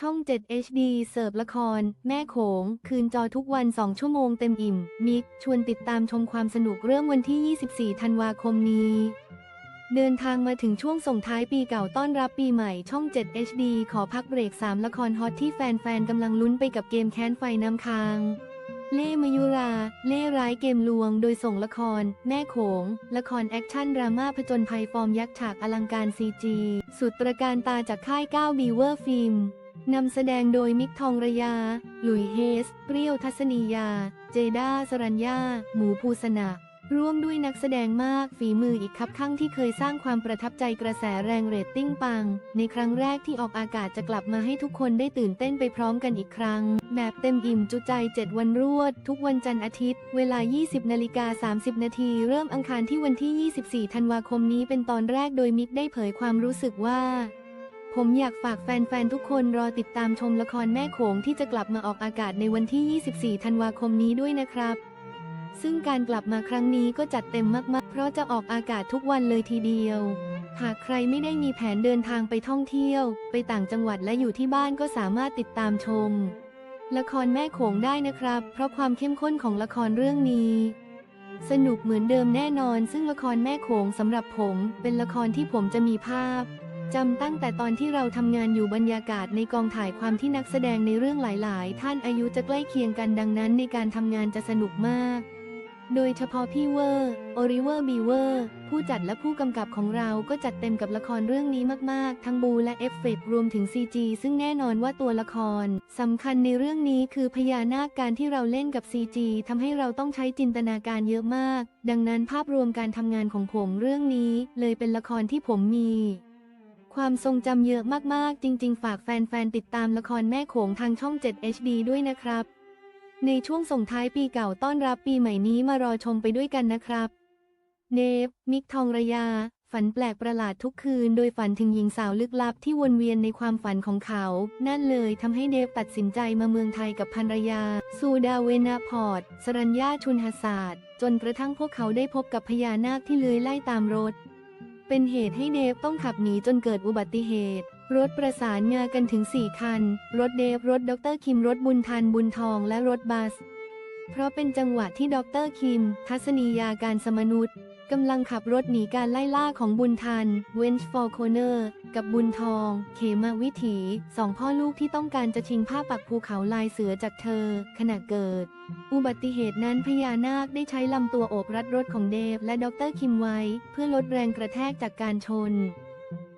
ช่อง 7 HD เสิร์ฟละคร แม่โขง คืนจอทุกวัน 2 ชั่วโมงเต็มอิ่ม มิก ชวนติดตามชมความสนุกเริ่มวันที่ 24 ธันวาคมนี้ เดินทางมาถึงช่วงส่งท้ายปีเก่าต้อนรับปีใหม่ช่อง 7 HD ขอพักเบรก 3 ละครฮอตที่แฟนๆกำลังลุ้นไปกับเกมแค้นไฟน้ำค้าง เล่มยุรา เล่ร้ายเกมลวง โดยส่งละคร แม่โขง ละครแอคชั่นดราม่าผจญภัยฟอร์มยักษ์ฉากอลังการซีจีสุดตระการตาจากค่าย9บีเวอร์ฟิล์ม นำแสดงโดยมิกทองระยา หลุยเฮส เปรี้ยวทัศนียา เจด้าสรัญญา หมูภูสนะร่วมด้วยนักแสดงมากฝีมืออีกคับข้างที่เคยสร้างความประทับใจกระแสแรงเรตติ้งปัง ในครั้งแรกที่ออกอากาศจะกลับมาให้ทุกคนได้ตื่นเต้นไปพร้อมกันอีกครั้ง แบบเต็มอิ่มจุใจ 7 วันรวด ทุกวันจันทร์อาทิตย์ เวลา 20นาฬิกา30 นาที เริ่มอังคารที่วันที่ 24 ธันวาคมนี้เป็นตอนแรกโดยมิกได้เผยความรู้สึกว่า ผมอยากฝากแฟน ๆ ทุกคนรอติดตามชมละครแม่โขงที่จะกลับมาออกอากาศในวันที่ 24 ธันวาคมนี้ด้วยนะครับ ซึ่งการกลับมาครั้งนี้ก็จัดเต็มมากๆ เพราะจะออกอากาศทุกวันเลยทีเดียว หากใครไม่ได้มีแผนเดินทางไปท่องเที่ยว ไปต่างจังหวัดและอยู่ที่บ้านก็สามารถติดตามชม ละครแม่โขงได้นะครับ เพราะความเข้มข้นของละครเรื่องนี้สนุกเหมือนเดิมแน่นอน ซึ่งละครแม่โขงสำหรับผม เป็นละครที่ผมจะมีภาพ จำตั้งแต่ตอนที่เราทำงานอยู่บรรยากาศในกองถ่ายความที่นักแสดงในเรื่องหลาย ๆ ท่านอายุจะใกล้เคียงกันดังนั้นในการทำงานจะสนุกมาก โดยเฉพาะพี่เวอร์โอริเวอร์บีเวอร์ ผู้จัดและผู้กำกับของเราก็จัดเต็มกับละครเรื่องนี้มาก ๆ ทั้งบูและเอฟเฟกต์รวมถึง CG ซึ่งแน่นอนว่าตัวละครสำคัญในเรื่องนี้คือพญานาคการที่เราเล่นกับ CG ทำให้เราต้องใช้จินตนาการเยอะมาก ดังนั้นภาพรวมการทำงานของผมเรื่องนี้ เลยเป็นละครที่ผมมี ความทรงจำเยอะมาก ๆ จริง ๆ ฝากแฟน ๆ ติดตามละครแม่โขงทางช่อง 7 HD ด้วยนะครับ ในช่วงส่งท้ายปีเก่าต้อนรับปีใหม่นี้มารอชมไปด้วยกันนะครับ เนฟ มิกทองระยา ฝันแปลกประหลาดทุกคืน โดยฝันถึงหญิงสาวลึกลับที่วนเวียนในความฝันของเขา นั่นเลยทำให้เดฟตัดสินใจมาเมืองไทยกับภรรยา ซูดาเวนาพอร์ต สรัญญาชุนหศาสตร์ จนกระทั่งพวกเขาได้พบกับพญานาคที่เลื้อยไล่ตามรถ เป็นเหตุให้เดฟต้องขับหนีจนเกิดอุบัติเหตุ รถประสานงากันถึง 4 คัน รถเดฟ รถดรคิม รถบุญทันบุญทอง และรถบัส เพราะเป็นจังหวะที่ดรคิม ทัศนียาการสมนุษย์ กำลังขับรถหนีการไล่ล่าของบุญทัน เวนช์ฟอร์โคเนอร์ กับบุญทอง เขมาวิถีสองพ่อลูกที่ต้องการจะชิงผ้าปักภูเขาลายเสือจากเธอ ขณะเกิด อุบัติเหตุนั้นพญานาคได้ใช้ลำตัวโอบรัดรถของเดฟและดรคิมไว้ เพื่อลดแรงกระแทกจากการชน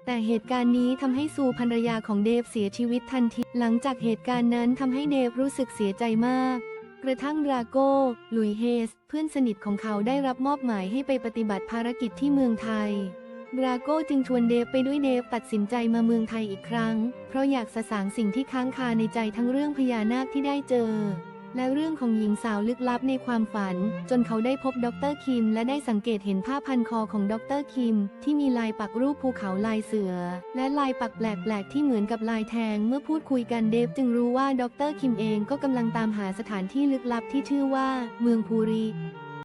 แต่เหตุการณ์นี้ทำให้ซูภรรยาของเดฟเสียชีวิตทันที หลังจากเหตุการณ์นั้นทำให้เดฟรู้สึกเสียใจมาก กระทั่งดราโก้ ลุยเฮส เพื่อนสนิทของเขาได้รับมอบหมายให้ไปปฏิบัติภารกิจที่เมืองไทย ดราโก้จึงชวนเดฟไปด้วยเดฟตัดสินใจมาเมืองไทยอีกครั้ง เพราะอยากสะสางสิ่งที่ค้างคาในใจทั้งเรื่องพญานาคที่ได้เจอ และเรื่องของหญิงสาวลึกลับในความฝัน จนเขาได้พบดรคิม และได้สังเกตเห็นผ้าพันคอของดรคิม ที่มีลายปักรูปภูเขาลายเสือ และลายปักแปลกๆที่เหมือนกับลายแทง เมื่อพูดคุยกันเดฟจึงรู้ว่าดรคิมเองก็กำลังตามหาสถานที่ลึกลับที่ชื่อว่า เมืองภูริ